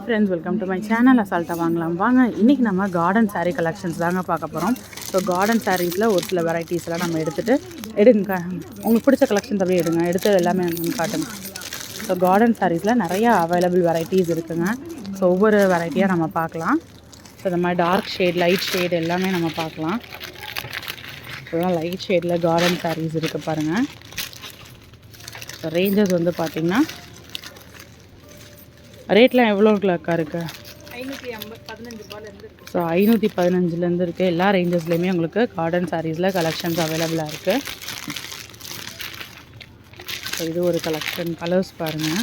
Hi friends welcome to my channel அசால்ட்டாக வாங்கலாம். வாங்க இன்றைக்கி நம்ம கார்டன் சாரீ கலெக்ஷன்ஸ் தாங்க பார்க்க போகிறோம் ஸோ கார்டன் சாரீஸில் ஒரு சில வெரைட்டிஸ்லாம் நம்ம எடுத்துகிட்டு எடுங்க. உங்களுக்கு பிடிச்ச கலெக்ஷன் அப்படியே எடுங்க. எடுத்தது எல்லாமே காட்டுங்க ஸோ கார்டன் சாரீஸில் நிறையா அவைலபிள் வெரைட்டிஸ் இருக்குங்க. ஸோ ஒவ்வொரு வெரைட்டியாக நம்ம பார்க்கலாம். ஸோ இந்த மாதிரி டார்க் ஷேட் லைட் ஷேட் எல்லாமே நம்ம பார்க்கலாம். இப்போலாம் லைட் ஷேடில் கார்டன் சாரீஸ் இருக்குது பாருங்கள் ஸோ ரேஞ்சஸ் வந்து பார்த்திங்கன்னா ரேட்லாம் எவ்வளோ அக்கா இருக்கு? ஸோ ஐநூற்றி பதினஞ்சுலேருந்து இருக்குது எல்லா ரேஞ்சஸ்லேயுமே உங்களுக்கு கார்டன் சாரீஸில் கலெக்ஷன்ஸ் அவைலபிளாக இருக்குது ஸோ இது ஒரு கலெக்ஷன் கலர்ஸ் பாருங்கள்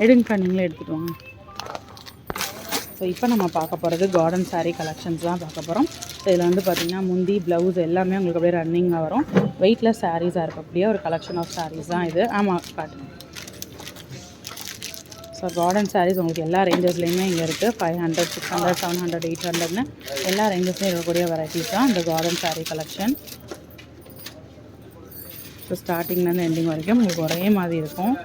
எடுங்கக்கா நீங்களே எடுத்துகிட்டு வாங்க. ஸோ இப்போ நம்ம பார்க்க போகிறது கார்டன் saree கலெக்ஷன்ஸ் தான் பார்க்க போகிறோம் இதில் வந்து பார்த்திங்கன்னா முந்தி ப்ளவுஸ் எல்லாமே உங்களுக்கு அப்படியே ரன்னிங்காக வரும். வெயிட்லெஸ் சாரீஸாக இருக்கக்கூடிய ஒரு கலெக்ஷன் ஆஃப் சாரீஸ் தான் இது. ஆமாம் காட்டுங்க ஸோ கார்டன் சாரீஸ் உங்களுக்கு எல்லா ரேஞ்சஸ்லேயுமே இங்கே இருக்குது five hundred six hundred seven hundred eight ஹண்ட்ரட்னு எல்லா ரேஞ்சஸ்லையும் இருக்கக்கூடிய வெரைட்டிஸ் தான் இந்த கார்டன் சாரீ கலெக்ஷன் ஸோ ஸ்டார்டிங்லேருந்து எண்டிங் வரைக்கும் உங்களுக்கு ஒரே மாதிரி இருக்கும்.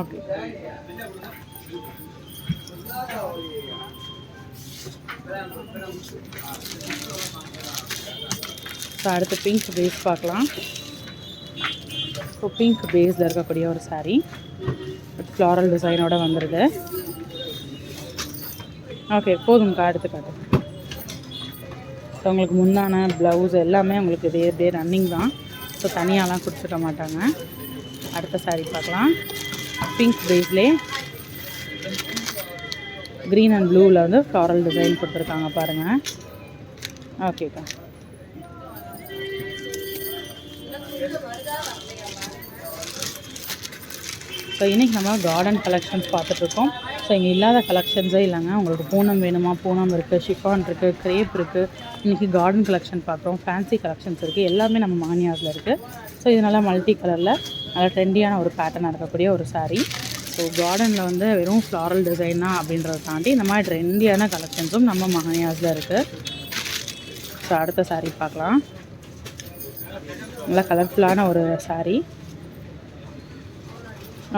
ஓகே. ஸோ அடுத்து பிங்க் பேஸ் பார்க்கலாம். ஸோ பிங்க் பேஸில் இருக்கக்கூடிய ஒரு சாரீ ஃப்ளாரல் டிசைனோட வந்துடுது ஓகே போதும்க்கா அடுத்து காட்டு. ஸோ உங்களுக்கு முந்தான ப்ளவுஸ் எல்லாமே உங்களுக்கு இதே இதே ரன்னிங் தான். ஸோ தனியாலாம் கொடுத்துட மாட்டாங்க. அடுத்த saree பார்க்கலாம். பிங்க் பேஸ்லே க்ரீன் அண்ட் ப்ளூவில் வந்து ஃப்ளாரல் டிசைன் கொடுத்துருக்காங்க பாருங்கள் ஓகேக்கா ஸோ இன்றைக்கி நம்ம கார்டன் கலெக்ஷன்ஸ் பார்த்துட்ருக்கோம் ஸோ இங்கே இல்லாத கலெக்ஷன்ஸே இல்லைங்க. உங்களுக்கு பூனம் வேணுமா? பூனம் இருக்குது ஷிஃபான் இருக்குது க்ரேப் இருக்குது இன்றைக்கி கார்டன் கலெக்ஷன் பார்க்குறோம் ஃபேன்சி கலெக்ஷன்ஸ் இருக்குது எல்லாமே நம்ம மானியாஸில் இருக்குது ஸோ இது நல்லா மல்டி கலரில் நல்லா ட்ரெண்டியான ஒரு பேட்டர்னாக இருக்கக்கூடிய ஒரு சாரீ ஸோ கார்டனில் வந்து வெறும் ஃப்ளாரல் டிசைனா அப்படின்றத தாண்டி இந்த மாதிரி ட்ரெண்டியான கலெக்ஷன்ஸும் நம்ம மகனியாஸில் இருக்குது ஸோ அடுத்த சாரீ பார்க்கலாம். நல்லா கலர்ஃபுல்லான ஒரு சாரீ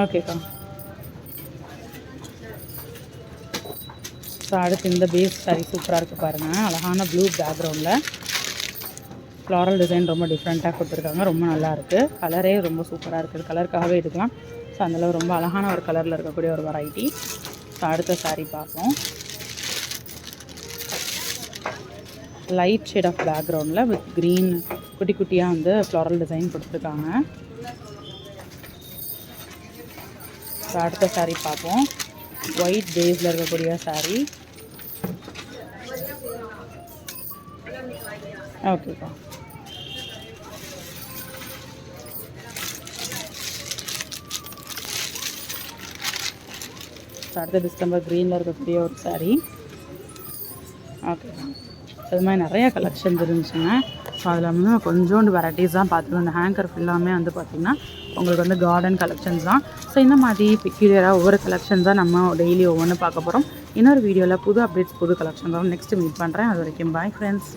ஓகேக்கா ஸோ அடுத்து இந்த பேஸ் சாரி சூப்பராக இருக்குது பாருங்கள் அழகான ப்ளூ பேக்ரவுண்டில் ஃப்ளாரல் டிசைன் ரொம்ப டிஃப்ரெண்ட்டாக கொடுத்துருக்காங்க. ரொம்ப நல்லாயிருக்கு கலரே ரொம்ப சூப்பராக இருக்குது கலருக்காகவே எடுக்கலாம். ஸோ அந்தளவு ரொம்ப அழகான ஒரு கலரில் இருக்கக்கூடிய ஒரு வெரைட்டி ஸோ அடுத்த saree பார்ப்போம். லைட் ஷேட் ஆஃப் பேக்ரவுண்டில் வித் க்ரீன் குட்டி குட்டியாக வந்து ஃப்ளாரல் டிசைன் கொடுத்துருக்காங்க. ஸோ அடுத்த saree பார்ப்போம். ஒயிட் பேஸில் இருக்கக்கூடிய சாரீ ஓகேப்பா அடுத்த டிஸ்கம்பர் க்ரீனில் இருக்கக்கூடிய ஒரு சாரீ ஓகேப்பா அது மாதிரி நிறையா கலெக்ஷன்ஸ் இருந்துச்சுங்க ஸோ அதில் வந்து நான் கொஞ்சோண்டு வெரைட்டிஸ் தான் பார்த்துருக்கோம் இந்த ஹேங்கர் ஃபுல்லாமே வந்து பார்த்திங்கன்னா உங்களுக்கு வந்து கார்டன் கலெக்ஷன்ஸ் தான். ஸோ இந்த மாதிரி பிக்யூலியராக ஒவ்வொரு கலெக்ஷன்ஸ் தான் நம்ம டெய்லி ஒவ்வொன்று பார்க்க போகிறோம் இன்னொரு வீடியோவில் புது அப்டேட்ஸ் புது கலெக்ஷன் தான் நெக்ஸ்ட் மீட் பண்ணுறேன் அது வரைக்கும் பாய் ஃப்ரெண்ட்ஸ்